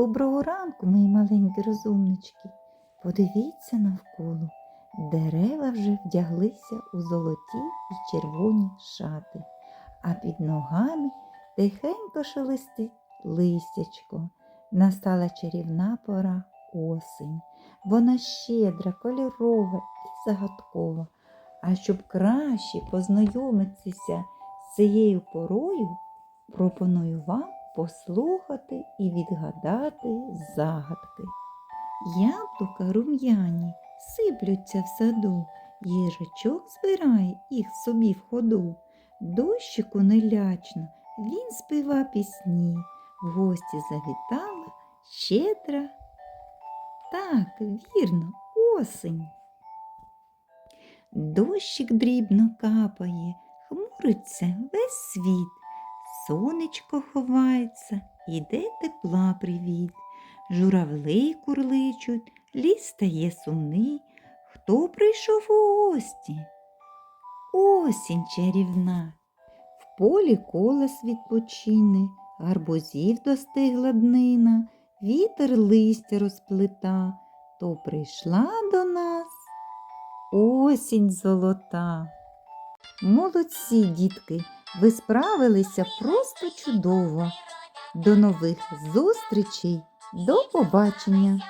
Доброго ранку, мої маленькі розумнички. Подивіться навколо. Дерева вже вдяглися у золоті і червоні шати, а під ногами тихенько шелестить листячко. Настала чарівна пора осень. Вона щедра, кольорова і загадкова. А щоб краще познайомитися з цією порою, пропоную вам послухати і відгадати загадки. Яблука рум'яні сиплються в саду, їжачок збирає їх собі в ходу. Дощику нелячно він співа пісні, в гості завітала щедра. Так, вірно, осень. Дощик дрібно капає, хмуриться весь світ. Сонечко ховається, іде тепла привіт. Журавли курличуть, ліс стає сумний. Хто прийшов у гості? Осінь чарівна. В полі колес відпочине, гарбузів достигла днина, вітер листя розплита, то прийшла до нас осінь золота. Молодці, дітки, ви справилися просто чудово. До нових зустрічей, до побачення!